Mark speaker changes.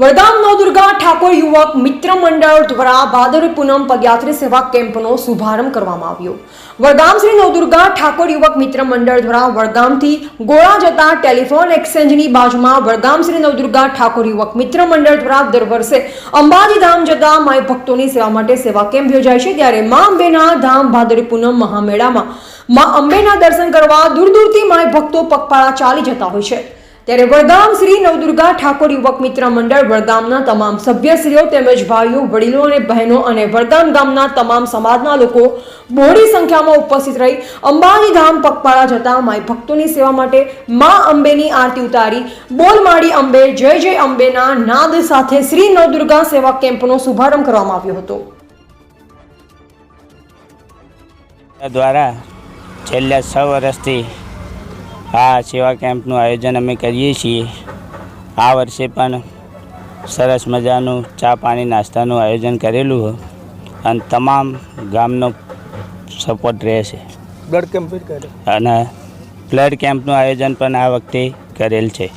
Speaker 1: વડગામ નવદુર્ગા ઠાકોર યુવક મિત્ર મંડળ દ્વારા ભાદરવી પૂનમ પદયાત્રી સેવા કેમ્પનો શુભારંભ કરવામાં આવ્યો. વડગામ શ્રી નવદુર્ગા ઠાકોર યુવક મિત્ર મંડળ દ્વારા વડગામથી ગોળા જતા ટેલિફોન એક્સચેન્જની બાજુમાં વડગામ શ્રી નવદુર્ગા ઠાકોર યુવક મિત્ર મંડળ દ્વારા દર વર્ષે અંબાજી ધામ જતા માય ભક્તોની સેવા માટે સેવા કેમ્પ યોજાય છે. ત્યારે મા અંબેના ધામ ભાદરવી પૂનમ મહામેળામાં મા અંબેના દર્શન કરવા દૂર દૂરથી માય ભક્તો પગપાળા ચાલી જતા હોય છે. ત્યારે વડગામ શ્રી નવદુર્ગા ઠાકોર યુવક મિત્ર મંડળ વડગામના તમામ સભ્યશ્રીઓ તેમજ ભાઈઓ, વડીલો અને બહેનો અને વડગામ ગામના તમામ સમાજના લોકો મોડી સંખ્યામાં ઉપસ્થિત રહી અંબાની ધામ પગપાળા જતા માય ભક્તોની સેવા માટે મા અંબેની આરતી ઉતારી. બોલમાળી અંબે, જય જય અંબેના નાદ સાથે શ્રી નવદુર્ગા સેવા કેમ્પનો શુભારંભ કરવામાં આવ્યો હતો.
Speaker 2: દ્વારા છેલ્લા છ વર્ષથી આ સેવા કેમ્પનું આયોજન અમે કરીએ છીએ. આ વર્ષે પણ સરસ મજાનું ચા પાણી નાસ્તાનું આયોજન કરેલું અને તમામ ગામનો સપોર્ટ રહેશે.
Speaker 3: બ્લડ કેમ્પ
Speaker 2: અને બ્લડ કેમ્પનું આયોજન પણ આ વખતે કરેલ છે.